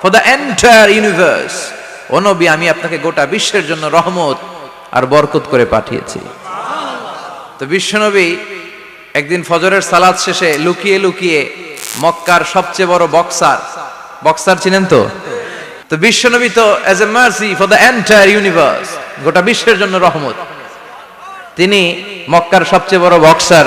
for the entire universe ও নবী, আমি আপনাকে গোটা বিশ্বের জন্য রহমত আর বরকত করে পাঠিয়েছি। তো বিশ্বনবী একদিন ফজরের সালাদ শেষে লুকিয়ে লুকিয়ে মক্কার সবচেয়ে বড় বক্সার বক্সার চিনেন তো? তো বিশ্বনবী তো as a mercy for the entire universe গোটা বিশ্বের জন্য রহমত। তিনি মক্কার সবচেয়ে বড় বক্সার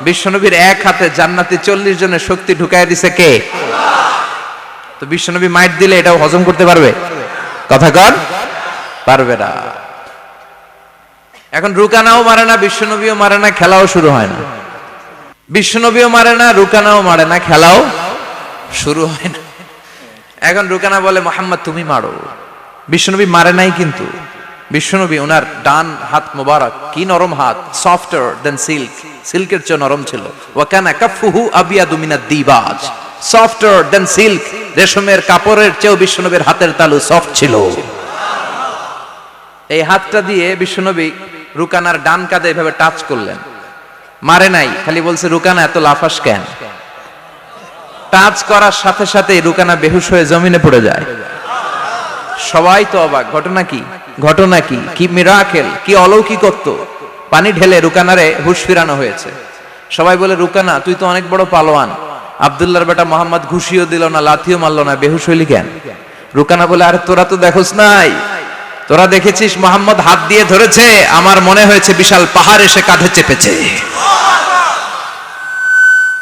বিশ্বনবীর এক হাতে জান্নাতি চল্লিশ জনের শক্তি ঢুকাই দিছে কে? তো বিশ্বনবী মাইট দিলে এটাও হজম করতে পারবে? কথা কর পারবে না। এখন রুকানাও মারে না, বিশ্বনবীও মারে না, খেলাও শুরু হয় না। বিশ্বনবীও মারে না, রুকানাও মারে না, খেলাও শুরু হয় না। এখন রুকানা বলে, মোহাম্মদ, তুমি মারো। বিশ্বনবী মারে নাই কিন্তু। বিশ্বনবী ওনার ডান হাত মোবারক, কি নরম হাত? সফটার দেন সিল্ক সিল্কের চেয়ে নরম ছিল। ওয়াকানা কাফুহু আবিয়াদু মিনাদ দিবাজ। সফটার দেন সিল্ক রেশমের কাপড়ের চেয়েও বিশ্বনবীর হাতের তালু সফট ছিল। এই হাতটা দিয়ে বিশ্বনবী রুকানার ডান কাঁধে এভাবে টাচ করলেন। মারে নাই, খালি বলছে, রুকানা, এত লাফাস কেন? টাচ করার সাথে সাথে রুকানা বেহুশ হয়ে জমিনে পড়ে যায়। সবাই তো অবাক। ঘটনা কি? ঘটনা কি? কি মিরাকেল? কি অলৌকিকত্ব? পানি ঢেলে রুকানারে হুশ ফিরানো হয়েছে। সবাই বলে, রুকানা, তুই তো অনেক বড় পালোয়ান। আব্দুল্লাহর বেটা মোহাম্মদ ঘুষিও দিল না, লাথিও মারলো না বেহুশ হইলি কেন রুকানা বলে, আরে, তোরা তো দেখোস নাই। তোরা দেখেছিস মোহাম্মদ হাত দিয়ে ধরেছে, আমার মনে হয়েছে বিশাল পাহাড় এসে কাঁধে চেপেছে।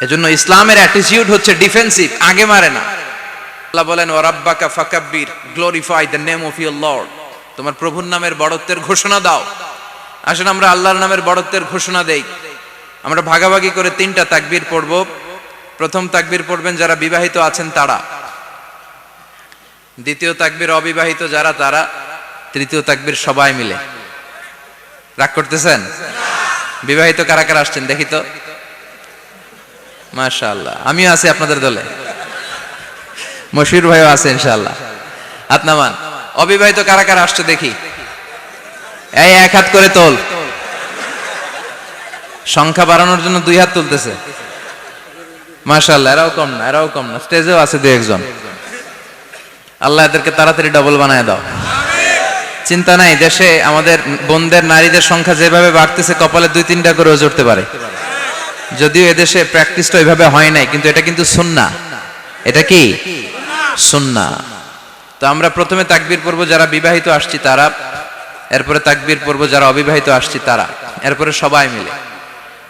এজন্য ইসলামের অ্যাটিটিউড হচ্ছে ডিফেন্সিভ আগে মারে না। আল্লাহ বলেন ওরাব্বাকা ফাকাব্বির glorify the name of your lord তোমার প্রভুর নামের বড়ত্বের ঘোষণা দাও। আসেন আমরা আল্লাহর নামের বড়ত্বের ঘোষণা দেই। আমরা ভাগাভাগি করে তিনটা তাকবীর পড়ব। প্রথম তাকবীর পড়বেন, যারা বিবাহিত আছেন তারা। দ্বিতীয় তাকবীর, অবিবাহিত যারা তারা। তৃতীয় তাকবীর, সবাই মিলে। রাগ করতেছেন? বিবাহিত কারা কারা আসছেন, দেখি তো। মাশাআল্লাহ, আমিও আছি আপনাদের দলে। মশির ভাইও আছে, ইনশাআল্লাহ। হাত নামান। অবিবাহিত কারা কারা আসছে দেখি? এই এক হাত করে তোল। সংখ্যা বাড়ানোর জন্য দুই হাত তুলতেছে। মাশাআল্লাহ, এরাও কম না, এরাও কম না, স্টেজেও আছে দুই একজন। আল্লাহ এদেরকে তাড়াতাড়ি ডবল বানায় দাও। চিন্তা নাই, দেশে আমাদের বোনদের নারীদের সংখ্যা যেভাবে বাড়তেছে, কপালে দুই তিনটা করে জড়তে পারে। যদিও এদেশে প্র্যাকটিসটা ওইভাবে হয় নাই, কিন্তু এটা কিন্তু সুন্না এটা কি? সুন্না তো আমরা প্রথমে তাকবীর পড়ব যারা বিবাহিত আসছি তারা, এরপরে তাকবীর পড়ব যারা অবিবাহিত আসছি তারা, এরপরে সবাই মিলে।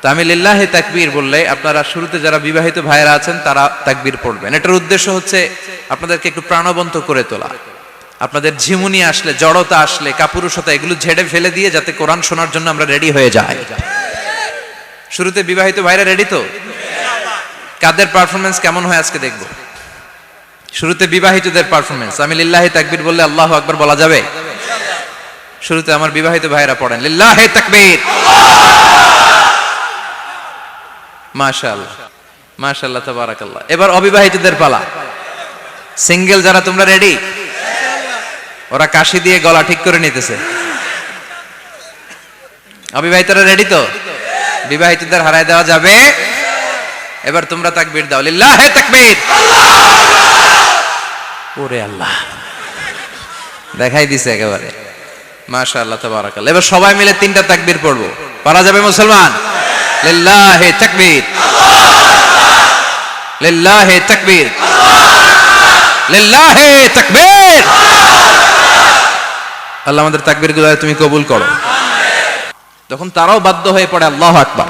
তো আমি লিল্লাহে তাকবীর বললে আপনারা শুরুতে যারা বিবাহিত ভাইয়েরা আছেন তারা তাকবীর পড়বেন। এটার উদ্দেশ্য হচ্ছে আপনাদেরকে একটু প্রাণবন্ত করে তোলা। আপনাদের ঝিমুনি আসলে, জড়তা আসলে, কাপুরুষতা, এগুলো ঝেড়ে ফেলে দিয়ে যাতে কোরআন শোনার জন্য আমরা রেডি হয়ে যাই। শুরুতে বিবাহিত ভাইরা রেডি তো? কাদের পারফরমেন্স কেমন হয় আজকে দেখব? শুরুতে বিবাহিতদের পারফরমেন্স আমি লিল্লাহি তাকবীর বললে আল্লাহ আকবার বলা যাবে? শুরুতে আমার বিবাহিত ভাইরা পড়েন, লিল্লাহি তাকবীর। মাশাআল্লাহ মাশাআল্লাহ, তাবারাকাল্লাহ। এবার অবিবাহিতদের পালা। সিঙ্গেল যারা, তোমরা রেডি ওরা কাশি দিয়ে গলা ঠিক করে নিতেছে। অবিবাহিতরা রেডি তো? বিবাহিতদের হারায় দেওয়া যাবে। এবার তোমরা তাকবীর দাও, লিল্লাহে তাকবীর। ওরে আল্লাহ। দেখাই দিছে একেবারে। মাশাআল্লাহ, তাবারাকাল্লাহ। এবার সবাই মিলে তিনটা তাকবীর পড়ব। পারা যাবে মুসলমান? লিল্লাহে তাকবীর। লিল্লাহে তাকবীর। লিল্লাহে তাকবীর। আল্লাহ আমাদের তাকবীরগুলো তুমি কবুল করো। তখন তারাও বাধ্য হয়ে পড়ে, আল্লাহ আকবার।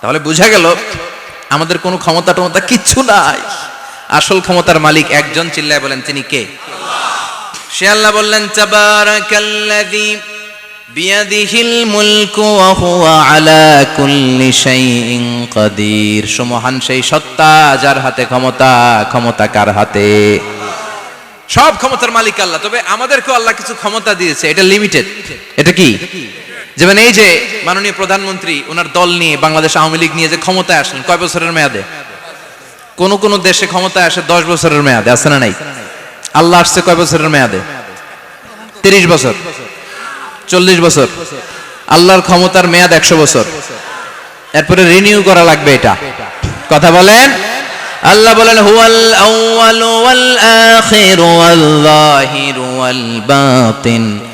তাহলে বুঝা গেল, আমাদের কোনো ক্ষমতা টমতা কিচ্ছু নাই। আসল ক্ষমতার মালিক একজন চিল্লায় বলেন, তিনি কে? সে আল্লাহ বললেন, তাবারাকাল্লাযী বিয়াদিহিল মুলকু আলা কুল্লি শাইইন কাদির। সেই সত্তা যার হাতে ক্ষমতা ক্ষমতা কার হাতে? সব ক্ষমতার মালিক আল্লাহ, তবে আমাদেরকেও আল্লাহ কিছু ক্ষমতা দিয়েছে, এটা লিমিটেড এটা কি? যেমন এই যে মাননীয় প্রধানমন্ত্রী, ওনার দল নিয়ে বাংলাদেশ আওয়ামী লীগ নিয়ে যে ক্ষমতায় আসলেন, কয় বছরের মেয়াদে? কোন কোন দেশে ক্ষমতায় আসে দশ বছরের মেয়াদে, আছে না নাই? আল্লাহ আসছে কয় বছরের মেয়াদে? তিরিশ বছর। চল্লিশ বছর। আল্লাহর ক্ষমতার মেয়াদ একশো বছর। এরপরে রিনিউ করা লাগবে এটা। কথা বলেন? আল্লাহ বলেন, হুয়াল আউয়াল ওয়াল আখির ওয়াল যাহির ওয়াল বাতিন।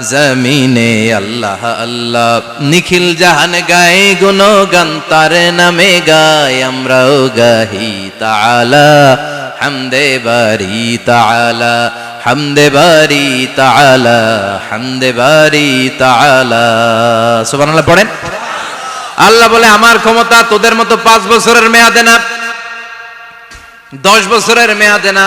জমিনে আল্লাহ আল্লাহ। নিখিল জাহান গায়ে গুণগান, তার নামে গায় আমরাও গাহি তাআলা। হামদে বারি তাআলা, হামদে বারি তাআলা, হামদে বারি তাআলা। সুবহানাল্লাহ, পড়েন। আল্লাহ বলে, আমার ক্ষমতা তোদের মতো পাঁচ বছরের মেয়াদে না, দশ বছরের মেয়াদে না।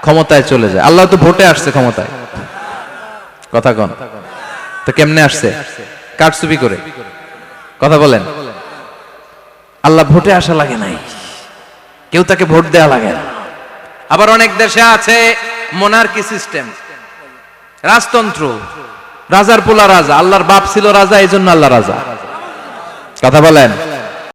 ক্ষমতায় চলে যায়। আল্লাহ তো ভোটে আসছে ক্ষমতায়। কথা কন। তো কেমনে আসছে? কারচুপি করে। কথা বলেন। আল্লাহ ভোটে আসা লাগে নাই। কেউ তাকে ভোট দেওয়া লাগে না। আবার অনেক দেশে আছে মোনার্কি সিস্টেম রাজতন্ত্র। রাজার পোলা রাজা। আল্লাহর বাপ ছিল রাজা এই জন্য আল্লাহ রাজা। কথা বলেন।